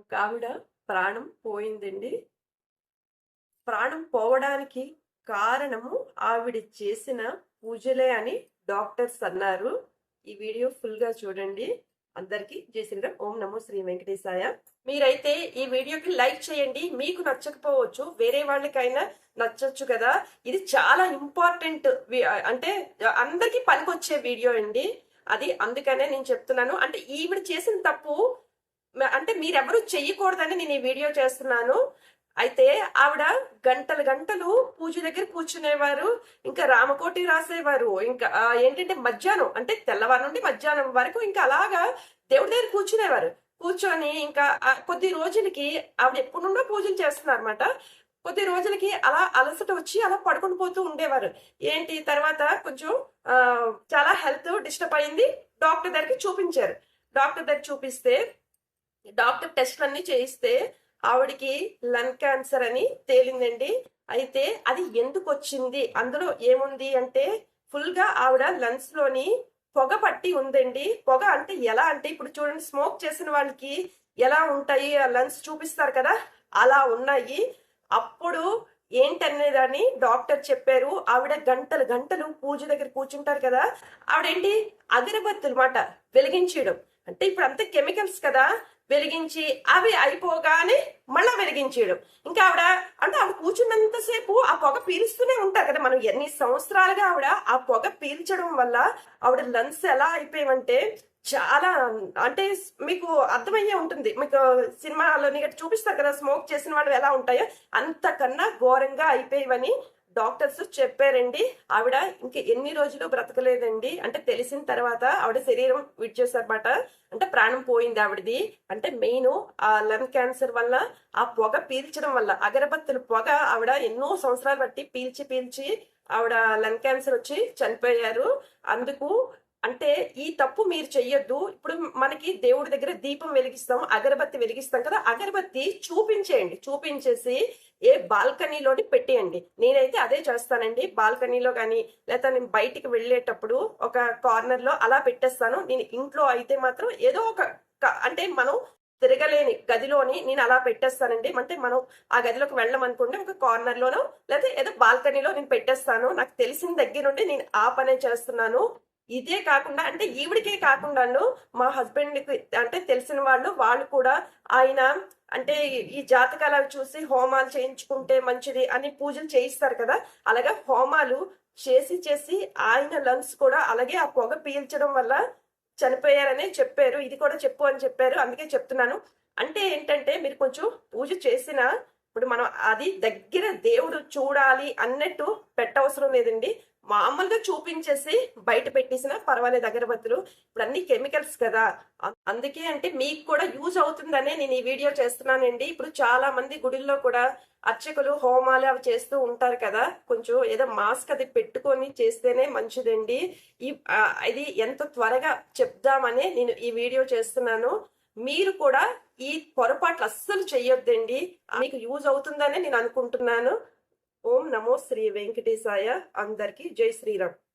ఒక ఆవిడ ప్రాణం పోయిందండి. ప్రాణం పోవడానికి కారణము ఆవిడ చేసిన పూజలే అని డాక్టర్స్ అన్నారు. ఈ వీడియో ఫుల్గా చూడండి. అందరికి జయశ్రీరామ్ ఓం నమో శ్రీ వెంకటేశాయ. మీరైతే ఈ వీడియోకి లైక్ చేయండి. మీకు నచ్చకపోవచ్చు. వేరే వాళ్ళకైనా నచ్చొచ్చు కదా. ఇది చాలా ఇంపార్టెంట్ అంటే అందరికి పనికొచ్చే వీడియో అండి. అది అందుకనే నేను చెప్తున్నాను. అంటే ఈవిడ చేసిన తప్పు అంటే మీరెవరు చెయ్యకూడదని నేను ఈ వీడియో చేస్తున్నాను. అయితే ఆవిడ గంటలు గంటలు పూజ దగ్గర కూర్చునేవారు ఇంకా రామకోటి రాసేవారు. ఇంకా ఏంటంటే మధ్యాహ్నం అంటే తెల్లవారు నుండి మధ్యాహ్నం వరకు ఇంకా అలాగా దేవుడి దగ్గర కూర్చునేవారు. కూర్చొని ఇంకా కొద్ది రోజులకి ఆవిడ ఎప్పుడు నుండో పూజలు చేస్తున్నారు అనమాట కొద్ది రోజులకి అలా అలసట వచ్చి అలా పడుకుని పోతూ ఉండేవారు. ఏంటి తర్వాత కొంచెం చాలా హెల్త్ డిస్టర్బ్ అయింది. డాక్టర్ దగ్గరికి చూపించారు. డాక్టర్ దగ్గర చూపిస్తే డాక్టర్ టెస్ట్ అన్ని చేయిస్తే ఆవిడకి లంగ్ క్యాన్సర్ అని తేలిందండి. అయితే అది ఎందుకు వచ్చింది అందులో ఏముంది అంటే ఫుల్గా ఆవిడ లంగ్స్లోని పొగ పట్టి ఉందండి. పొగ అంటే ఎలా అంటే ఇప్పుడు చూడండి స్మోక్ చేసిన వాళ్ళకి ఎలా ఉంటాయి? ఆ లంగ్స్ చూపిస్తారు కదా అలా ఉన్నాయి. అప్పుడు ఏంటనేదని డాక్టర్ చెప్పారు. ఆవిడ గంటలు గంటలు పూజ దగ్గర కూర్చుంటారు కదా ఆవిడేంటి? అగరబత్తులు మాట వెలిగించడం అంటే ఇప్పుడు అంత కెమికల్స్ కదా వెలిగించి అవి అయిపోగానే మళ్ళా వెలిగించేయడం. ఇంకా ఆవిడ అంటే ఆవిడ కూర్చున్నంతసేపు ఆ పొగ పీలుస్తూనే ఉంటారు కదా మనం. ఎన్ని సంవత్సరాలుగా ఆవిడ ఆ పొగ పీల్చడం వల్ల ఆవిడ లంగ్స్ ఎలా అయిపోయామంటే చాలా అంటే మీకు అర్థమయ్యే ఉంటుంది. మీకు సినిమాలో గట్రా చూపిస్తారు కదా స్మోక్ చేసిన వాళ్ళు ఎలా ఉంటాయో. అంతకన్నా ఘోరంగా అయిపోయేవని డాక్టర్స్ చెప్పారండి. ఆవిడ ఇంక ఎన్ని రోజులు బ్రతకలేదండి. అంటే తెలిసిన తర్వాత ఆవిడ శరీరం విడిచేసారన్నమాట అంటే ప్రాణం పోయింది ఆవిడది. అంటే మెయిన్ ఆ లంగ్ క్యాన్సర్ వల్ల ఆ పొగ పీల్చడం వల్ల అగరబత్తుల పొగ ఆవిడ ఎన్నో సంవత్సరాలు బట్టి పీల్చి పీల్చి ఆవిడ లంగ్ క్యాన్సర్ వచ్చి చనిపోయారు. అందుకు అంటే ఈ తప్పు మీరు చెయ్యొద్దు. ఇప్పుడు మనకి దేవుడి దగ్గర దీపం వెలిగిస్తాం అగరబత్తి వెలిగిస్తాం కదా అగరబత్తి చూపించేయండి. చూపించేసి ఏ బాల్కనీలోని పెట్టేయండి. నేనైతే అదే చేస్తానండి. బాల్కనీలో కానీ లేదా నేను బయటికి వెళ్ళేటప్పుడు ఒక కార్నర్లో అలా పెట్టేస్తాను. నేను ఇంట్లో అయితే మాత్రం ఏదో ఒక క- అంటే మనం తిరగలేని గదిలోని నేను అలా పెట్టేస్తానండి. అంటే మనం ఆ గదిలోకి వెళ్ళమనుకుంటే ఒక కార్నర్లోనో లేదా ఏదో బాల్కనీలో నేను పెట్టేస్తాను. నాకు తెలిసిన దగ్గర నుండి నేను ఆ పనే చేస్తున్నాను. ఇదే కాకుండా అంటే ఈవిడికే కాకుండాను మా హస్బెండ్కి అంటే తెలిసిన వాళ్ళు వాళ్ళు కూడా ఆయన అంటే ఈ జాతకాలు అవి చూసి హోమాలు చేయించుకుంటే మంచిది అని పూజలు చేయిస్తారు కదా. అలాగే హోమాలు చేసి చేసి ఆయన లంగ్స్ కూడా అలాగే ఆ పొగ పీల్చడం వల్ల చనిపోయారనే చెప్పారు. ఇది కూడా చెప్పు అని చెప్పారు. అందుకే చెప్తున్నాను. అంటే ఏంటంటే మీరు కొంచెం పూజ చేసిన ఇప్పుడు మనం అది దగ్గర దేవుడు చూడాలి అన్నట్టు పెట్టవసరం లేదండి. మామూలుగా చూపించేసి బయట పెట్టేసిన పర్వాలేదు అగరబత్తులు ఇప్పుడు అన్ని కెమికల్స్ కదా. అందుకే అంటే మీకు కూడా యూజ్ అవుతుందనే నేను ఈ వీడియో చేస్తున్నానండి. ఇప్పుడు చాలా మంది గుడిల్లో కూడా అర్చకులు హోమాలు అవి చేస్తూ ఉంటారు కదా. కొంచెం ఏదో మాస్క్ అది పెట్టుకొని చేస్తేనే మంచిదండి. ఈ ఇది ఎంత త్వరగా చెప్దామని నేను ఈ వీడియో చేస్తున్నాను. మీరు కూడా ఈ పొరపాట్లు అస్సలు చెయ్యొద్దండి. మీకు యూజ్ అవుతుందనే నేను అనుకుంటున్నాను. ఓం నమో శ్రీ వెంకటేశాయ. అందరికీ జై శ్రీరామ్.